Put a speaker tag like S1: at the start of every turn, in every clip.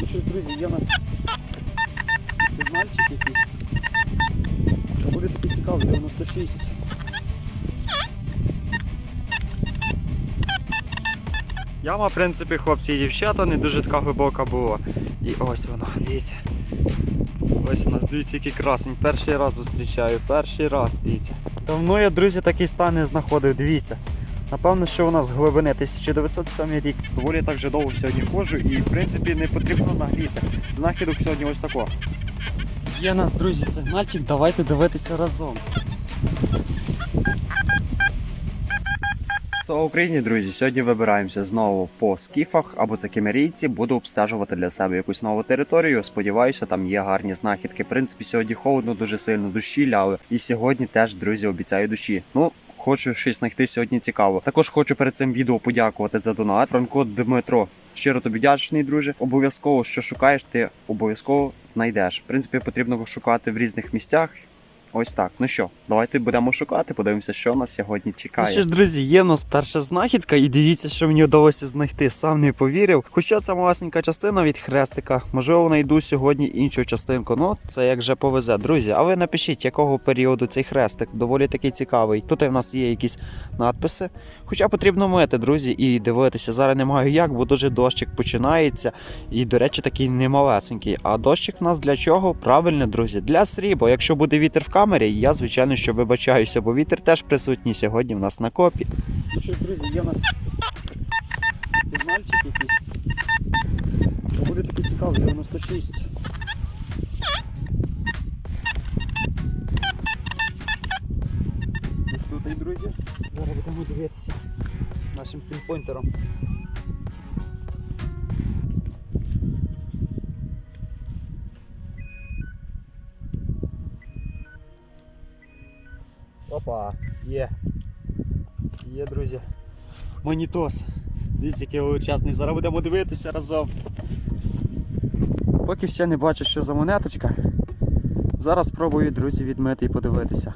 S1: Ну що ж, друзі, є у нас сигнальчик якийсь. Доволі таки цікавий, 96. Яма, в принципі, хлопці і дівчата, не дуже така глибока була. І ось вона, дивіться. Ось у нас, дивіться, який красень. Перший раз зустрічаю, перший раз, дивіться. Давно я, друзі, такий стан не знаходив, дивіться. Напевно, що у нас глибини 1907 рік. Доволі так же довго сьогодні ходжу і, в принципі, не потрібно нагріти. Знахідок сьогодні ось тако. Є нас, друзі, сигнальчик, давайте дивитися разом.
S2: Слава Україні, друзі! Сьогодні вибираємося знову по скіфах або це кемерійці. Буду обстежувати для себе якусь нову територію. Сподіваюся, там є гарні знахідки. В принципі, сьогодні холодно, дуже сильно дощі ляли. І сьогодні теж, друзі, обіцяю дощі. Ну. Хочу щось знайти сьогодні цікаво. Також хочу перед цим відео подякувати за донат. Франко Дмитро. Щиро тобі вдячний, друже. Обов'язково, що шукаєш, ти обов'язково знайдеш. В принципі, потрібно шукати в різних місцях. Ось так. Ну що, давайте будемо шукати, подивимося, що нас сьогодні
S1: Ну
S2: чекає.
S1: що ж, друзі, є в нас перша знахідка, і дивіться, що мені вдалося знайти. Сам не повірив. Хоча це малесенька частина від хрестика. Можливо, знайду сьогодні іншу частинку. Ну, це як же повезе, друзі. А ви напишіть, якого періоду цей хрестик. Доволі такий цікавий. Тут в нас є якісь надписи. Хоча потрібно мити, друзі, і дивитися. Зараз не маю як, бо дуже дощик починається. І, до речі, такий немалесенький. А дощик в нас для чого? Правильно, друзі, для срібла. Якщо буде вітер в камері, я звичайно що вибачаюся, бо вітер теж присутній сьогодні в нас на копі. Ну що, друзі, є в нас сигнальчик якийсь. Доволі таки цікавий, 96. Десь тут, друзі. Зараз будемо дивитися нашим пінпойнтером. Опа, є. Є, друзі. Монітос. Дивіться, який величезний. Зараз будемо дивитися разом. Поки ще не бачу, що за монеточка. Зараз спробую, друзі, відмити і подивитися.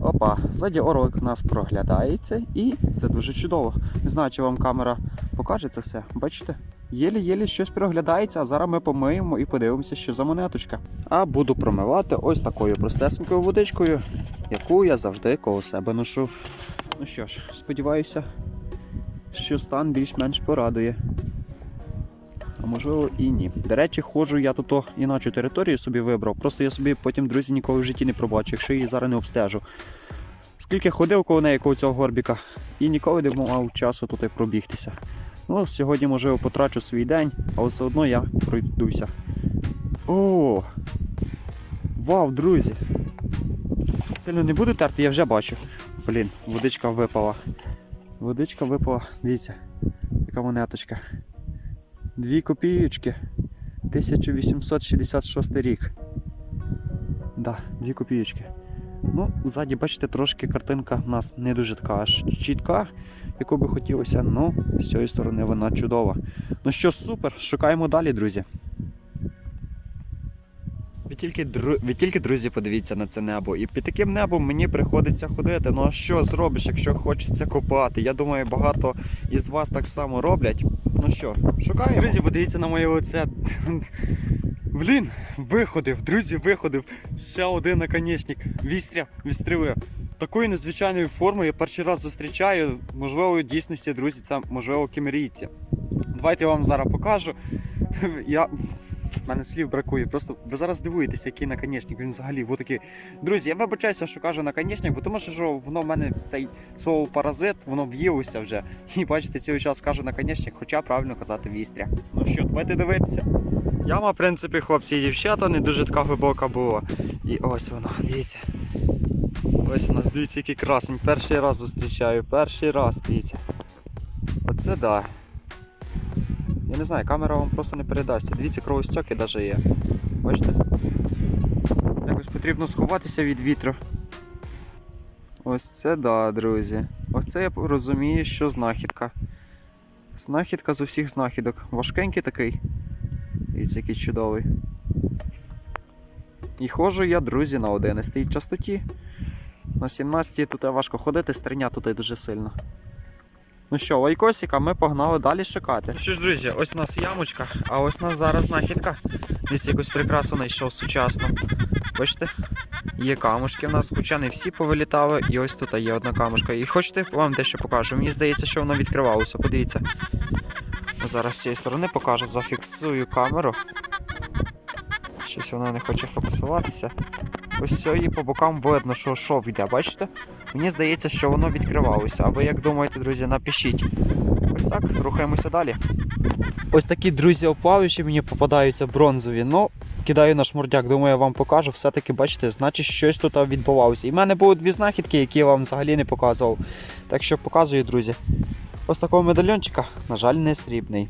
S1: Опа, ззаді орлик у нас проглядається і це дуже чудово. Не знаю, чи вам камера покаже це все. Бачите? Єлі-єлі щось проглядається, а зараз ми помиємо і подивимося, що за монеточка. А буду промивати ось такою простесенькою водичкою, яку я завжди коло себе ношу. Ну що ж, сподіваюся, що стан більш-менш порадує. А можливо і ні. До речі, ходжу я тут о іначу територію собі вибрав. Просто я собі потім, друзі, ніколи в житті не пробачу, якщо її зараз не обстежу. Скільки ходив коло неї, коло цього горбіка, і ніколи не мав часу тут пробігтися. Ну, сьогодні, можливо, потрачу свій день, але все одно я пройдуся. О! Вау, друзі! Сильно не буду терти, я вже бачу. Блін, водичка випала. Водичка випала, дивіться, яка монеточка. Дві копійочки. 1866 рік. Да, дві копійочки. Ну, ззаді, бачите, трошки картинка в нас не дуже така аж чітка, яку би хотілося. Ну, з цієї сторони вона чудова. Ну що, супер, шукаємо далі, друзі. Ви тільки, дру... Ви тільки, друзі, подивіться на це небо. І під таким небом мені приходиться ходити. Ну а що зробиш, якщо хочеться копати? Я думаю, багато із вас так само роблять. Ну що, шукаємо. Друзі, подивіться на моє лице. Блін, виходив, друзі, виходив. Ще один наконечник. Вістря, вістрили. Такої незвичайної форми я перший раз зустрічаю. Можливо, в дійсності, друзі, це можливо кімерійці. Давайте я вам зараз покажу. Я в мене слів бракує. Просто ви зараз дивуєтеся, який наконечник. Він взагалі вот такий. Друзі, я вибачаюся, що кажу наконечник, бо тому що воно в мене цей слово паразит, воно в'їлося вже. І бачите, цілий час кажу наконечник, хоча правильно казати вістря. Ну що, давайте дивитися. Яма, в принципі, хлопці і дівчата, не дуже така глибока була. І ось вона, дивіться. Ось у нас, дивіться, який красень. Перший раз зустрічаю, перший раз, дивіться. Оце да. Я не знаю, камера вам просто не передасть. Дивіться, кровостьоки навіть є. Бачите? Якось потрібно сховатися від вітру. Ось це да, друзі. Оце я розумію, що знахідка. Знахідка з усіх знахідок. Важкенький такий. Дивіться, який чудовий. І ходжу я, друзі, на 11 частоті. На 17 тут важко ходити, стриня тут дуже сильно. Ну що, лайкосик, а ми погнали далі шукати. Що ж, друзі, ось у нас ямочка, а ось у нас зараз знахідка. Десь якусь прикрасу знайшов сучасну. Бачите? Є камушки в нас, хоча не всі повилітали, і ось тут є одна камушка. І хочете, вам дещо покажу. Мені здається, що воно відкривалося. Подивіться. Зараз з цієї сторони покажу, зафіксую камеру. Щось вона не хоче фокусуватися. Ось цієї по бокам видно, що шов йде, бачите? Мені здається, що воно відкривалося. А ви як думаєте, друзі, напишіть. Ось так, рухаємося далі. Ось такі друзі оплаваючі мені попадаються бронзові. Ну, кидаю на шмурдяк, думаю, я вам покажу. Все-таки, бачите, значить щось тут відбувалося. І в мене були дві знахідки, які я вам взагалі не показував. Так що показую, друзі. Ось такого медальйончика, на жаль, не срібний.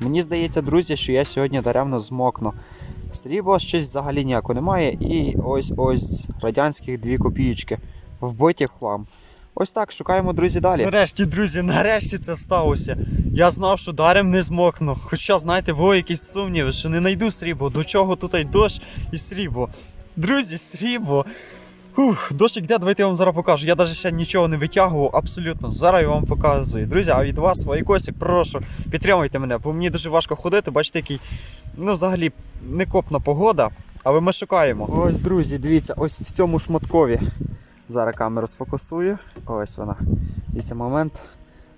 S1: Мені здається, друзі, що я сьогодні даремно змокну. Срібла щось взагалі ніякого немає. І ось ось радянських дві копійки. Вбиті в хлам. Ось так, шукаємо, друзі, далі. Нарешті, друзі, нарешті це сталося. Я знав, що дарем не змокну. Хоча, знаєте, були якісь сумніви, що не знайду срібло. До чого тут й дощ і срібло. Друзі, срібло. Ух, дощик йде, давайте я вам зараз покажу. Я навіть ще нічого не витягував, абсолютно. Зараз я вам показую. Друзі, а від вас, лайкосик, прошу, підтримуйте мене, бо мені дуже важко ходити. Бачите, який, ну, взагалі, не копна погода, але ми шукаємо. Ось, друзі, дивіться, ось в цьому шматкові. Зараз камеру сфокусую. Ось вона. Дивіться, момент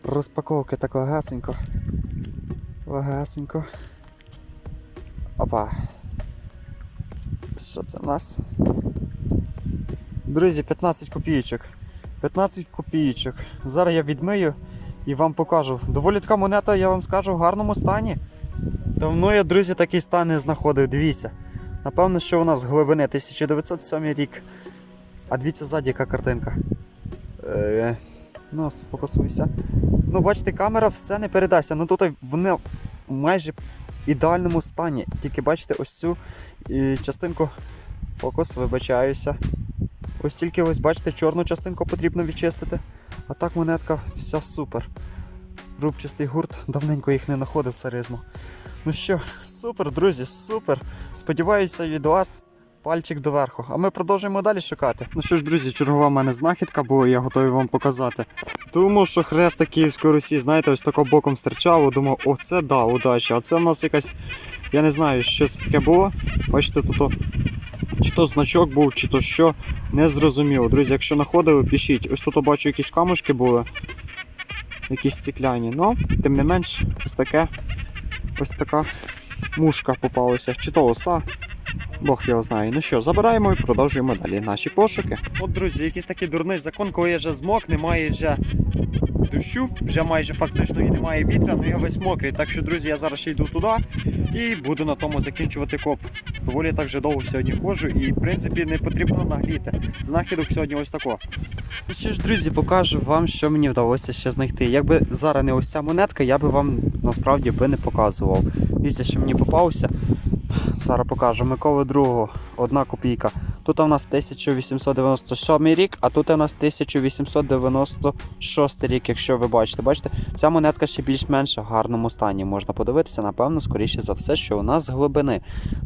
S1: розпаковки так легасенько. Легасенько. Опа. Що це в нас? Друзі, 15 копійочок. 15 копійочок. Зараз я відмию і вам покажу. Доволі така монета, я вам скажу, в гарному стані. Давно я, друзі, такий стан не знаходив. Дивіться. Напевно, що у нас з глибини 1907 рік. А дивіться ззаді, яка картинка. Е, ну, сфокусуйся. Ну, бачите, камера все не передасться. Ну тут майже в ідеальному стані. Тільки бачите ось цю частинку. Фокус, вибачаюся. Ось тільки ось бачите, чорну частинку потрібно відчистити. А так монетка вся супер. Рубчастий гурт, давненько їх не знаходив царизму. Ну що, супер, друзі, супер. Сподіваюся, від вас пальчик доверху. А ми продовжуємо далі шукати. Ну що ж, друзі, чергова в мене знахідка була, я готовий вам показати. Думав, що хрест Київської Русі, знаєте, ось тако боком стирчав. Думав, о, це да, удача. А це в нас якась, я не знаю, що це таке було. Бачите, тут чи то значок був, чи то що, не зрозуміло. Друзі, якщо знаходили, пишіть. Ось тут бачу якісь камушки були. Якісь стекляні. Ну, тим не менш, ось таке. Ось така мушка попалася. Чи то лоса. Бог його знає. Ну що, забираємо і продовжуємо далі наші пошуки. От, друзі, якийсь такий дурний закон, коли я вже змок, немає вже дощу, вже майже фактично і немає вітра, ну я весь мокрий. Так що, друзі, я зараз ще йду туди і буду на тому закінчувати коп. Доволі так вже довго сьогодні ходжу і, в принципі, не потрібно нагліти. Знахідок сьогодні ось тако. І що ж, друзі, покажу вам, що мені вдалося ще знайти. Якби зараз не ось ця монетка, я би вам насправді би не показував. Дивіться, що мені попався. Зараз покажу. Миколи другого, одна копійка. Тут у нас 1897 рік, а тут у нас 1896 рік, якщо ви бачите. Бачите, ця монетка ще більш-менш в гарному стані. Можна подивитися, напевно, скоріше за все, що у нас з глибини.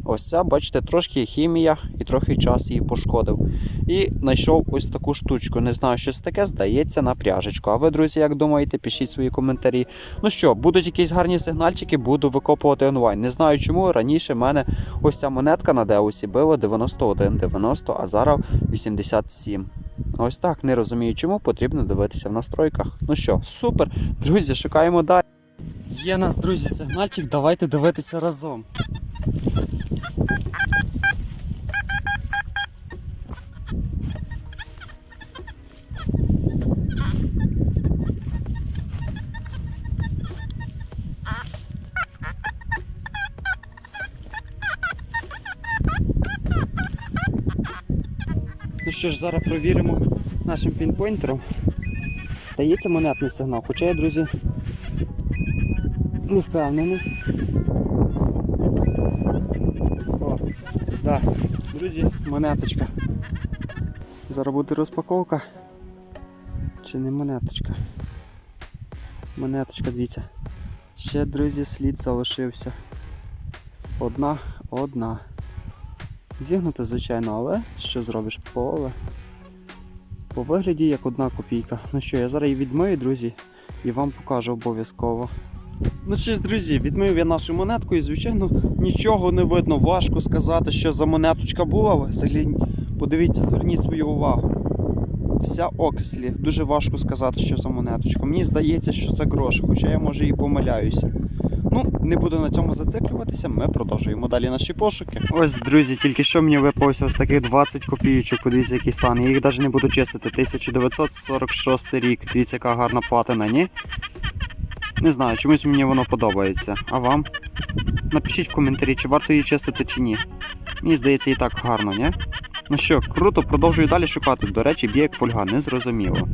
S1: Ось ця, бачите, трошки хімія і трохи час її пошкодив. І знайшов ось таку штучку. Не знаю, що це таке, здається, на пряжечку. А ви, друзі, як думаєте, пишіть свої коментарі. Ну що, будуть якісь гарні сигнальчики, буду викопувати онлайн. Не знаю чому. Раніше в мене ось ця монетка на Деусі била 91,90, а зараз 87. Ось так, не розумію чому, потрібно дивитися в настройках. Ну що, супер, друзі, шукаємо далі. Є нас, друзі, сигнальчик, давайте дивитися разом. Що ж, зараз провіримо нашим пінпойнтером. Здається монетний сигнал, хоча я, друзі, не впевнений. О, да. Друзі, монеточка. Зараз буде розпаковка. Чи не монеточка? Монеточка, дивіться. Ще, друзі, слід залишився. Одна, одна. Зігнути, звичайно, але що зробиш поле? По вигляді як одна копійка. Ну що, я зараз її відмию, друзі. і вам покажу обов'язково. Ну що ж, друзі, відмив я нашу монетку і, звичайно, нічого не видно. Важко сказати, що за монеточка була. Взагалі, подивіться, зверніть свою увагу. Вся окислі. Дуже важко сказати, що за монеточка. Мені здається, що це грош, хоча я може і помиляюся. Ну, не буду на цьому зациклюватися, ми продовжуємо далі наші пошуки. Ось, друзі, тільки що мені випався ось таких 20 копійочок, подивіться, який стан. Я їх навіть не буду чистити. 1946 рік. Дивіться, яка гарна патина, ні? Не знаю, чомусь мені воно подобається. А вам? Напишіть в коментарі, чи варто її чистити, чи ні. Мені здається, і так гарно, ні? Ну що, круто, продовжую далі шукати. До речі, б'є як фольга, не зрозуміло.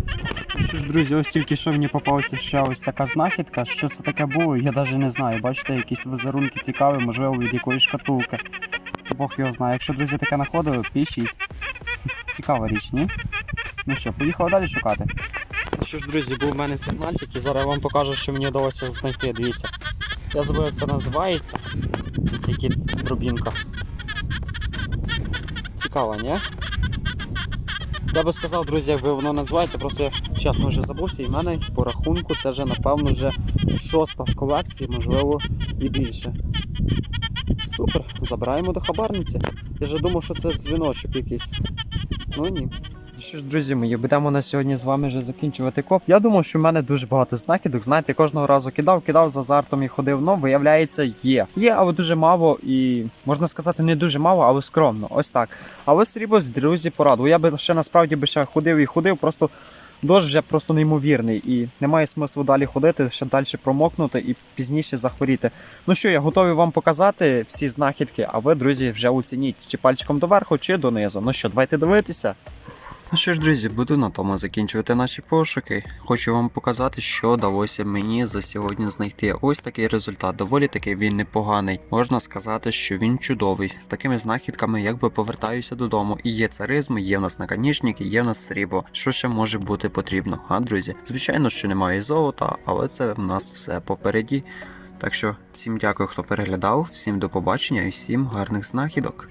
S1: Що ж, друзі, ось тільки що мені попалася ще ось така знахідка. Що це таке було, я навіть не знаю. Бачите, якісь візерунки цікаві, можливо, від якоїсь шкатулки. Бог його знає. Якщо друзі таке знаходили, пишіть. Цікава річ, ні? Ну що, поїхали далі шукати. Що ж, друзі, був в мене сигнальчик, і зараз я вам покажу, що мені вдалося знайти. Дивіться. Я забув, як це називається. Дивіться, які дробінка. Цікаво, ні? Я би сказав, друзі, якби воно називається, просто я чесно вже забувся, і в мене по рахунку це вже, напевно, вже шоста в колекції, можливо, і більше. Супер, забираємо до хабарниці. Я вже думав, що це дзвіночок якийсь. Ну ні. Що ж, друзі мої, будемо на сьогодні з вами вже закінчувати коп. Я думав, що в мене дуже багато знахідок. Знаєте, кожного разу кидав, кидав з азартом і ходив. Ну, виявляється, є. Є, але дуже мало і можна сказати, не дуже мало, але скромно. Ось так. Але срібло, друзі, порадував. Я би ще насправді би ще ходив і ходив, просто дощ вже просто неймовірний. І немає смислу далі ходити, ще далі промокнути і пізніше захворіти. Ну що, я готовий вам показати всі знахідки, а ви, друзі, вже оцініть, чи пальчиком доверху, чи донизу. Ну що, давайте дивитися. Ну що ж, друзі, буду на тому закінчувати наші пошуки. Хочу вам показати, що вдалося мені за сьогодні знайти. Ось такий результат. Доволі таки він непоганий. Можна сказати, що він чудовий. З такими знахідками, якби повертаюся додому. І є царизм, є в нас наконечники, є в нас срібло. Що ще може бути потрібно, а друзі? Звичайно, що немає золота, але це в нас все попереді. Так що всім дякую, хто переглядав, всім до побачення і всім гарних знахідок.